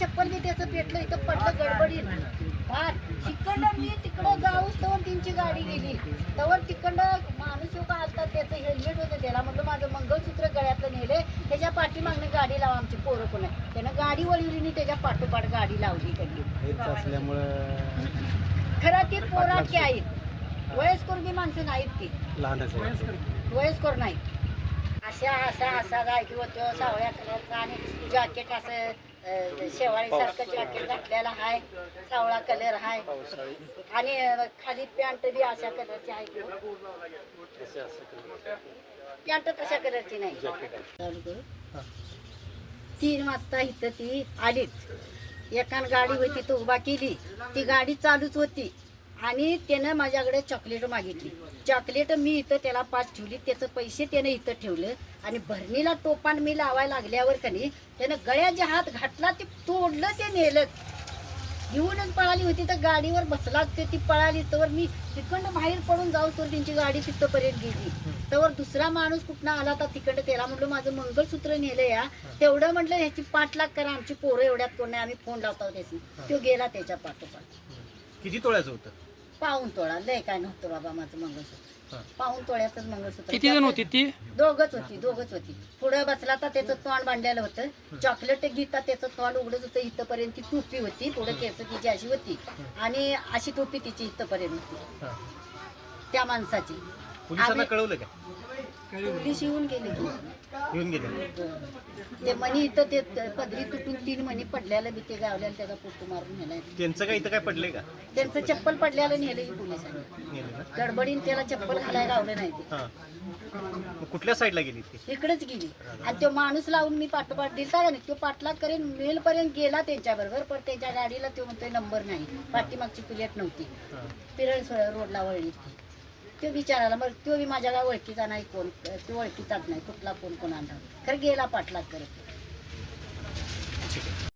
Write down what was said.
चप्पल मी त्याचं पेटलं इथं पडलं गडबडीत. फार. तिकडनं मी तिकडं जाऊस तर त्यांची गाडी गेली. तवर तिकडनं माणूस येऊ का आलता त्याचं हेल्मेट होतं त्याला म्हटलं माझं मंगळसूत्र गळ्यातलं नेले त्याच्या पाठीमागनं गाडी लावा आमची पोरं कोण आहे त्यानं गाडी वळवली त्याच्या पाठोपाठ गाडी लावली त्यांनी. खरं ती पोराटकी आहेत. वयस्कर बी माणसं नाहीत ती. वयस्कर. नाही अशा असा असा जागी होतो सावळ्या कलरचा आणि जॅकेट असं. शेवाळीसारखं जॅकेट घातलेला आहे सावळा कलर हाय आणि खाली पॅन्ट बी अशा कलरची आहे. पॅन्ट तशा कलरची नाही. तीन वाजता इथं ती आलीच. एकान गाडी होती तो उभा केली. ती गाडी चालूच होती. आणि त्यानं माझ्याकडे चॉकलेट मागितली. चॉकलेट मी इथं त्याला पाच ठेवली. त्याचं पैसे त्यानं इथं ठेवलं. आणि भरणीला टोपान मी लावायला लागल्यावर कनी त्यानं गळ्याचे हात घातला ते तोडलं ते नेलं. घेऊनच पळाली होती. तर गाडीवर बसला ते ती पळाली. तर मी तिकडनं बाहेर पडून जाऊ तर त्यांची गाडी तिथपर्यंत गेली. तर दुसरा माणूस कुठनं आला तर तिकडं त्याला म्हटलं माझं मंगळसूत्र नेलं या. तेवढं म्हटलं ह्याची पाठलाग करा. आमची पोरं एवढ्यात कोण नाही. आम्ही फोन लावतो त्याची. तो गेला त्याच्या पाठोपाठ. किती तोळ्याचं होतं? पाहून तोळा. लय काय नव्हतं बाबा माझं मंगळसूत्र. पाहून तोळ्यातच मंगळसूत्र. किती जण होती ती? दोघच होती दोघच होती. पुढे बसला तर त्याचं तोंड बांधलेलं होतं. चॉकलेट घेता त्याचं तोंड उघडत होतं. इथपर्यंत ती टोपी होती. पुढे केस तिची अशी होती. आणि अशी टोपी तिची इथपर्यंत होती. त्या माणसाची. कळवलं का? पोलीस येऊन गेले. की. येऊन गेले. ते मणी इथं ते पदरी तुटून तीन मणी पडल्याला बी ते गावल्याला त्याचा फोटो मारून नेलाय. त्यांचं काय इथं काय पडलंय का? त्यांचं चप्पल पडल्याला नेलं की पोलिसांनी गडबडीने त्याला चप्पल घालायला लावलं नाही ते. हा. मग कुठल्या साईडला गेली ती? इकडेच गेली. आणि तो माणूस लावून मी पाठोपाठ दिलता का नाही तो पाठलाग करेन मेल पर्यंत गेला त्यांच्या बरोबर पण त्याच्या गाडीला तो म्हणतोय नंबर नाही. पाठीमागची प्लेट नव्हती. पिरळ रोडला वळली. ती तो विचारायला मग तो बी माझ्या गाव ओळखीचा नाही कोण तो ओळखीचाच नाही कुठला कोण कोण आणला खरं गेला पाठलाग करत.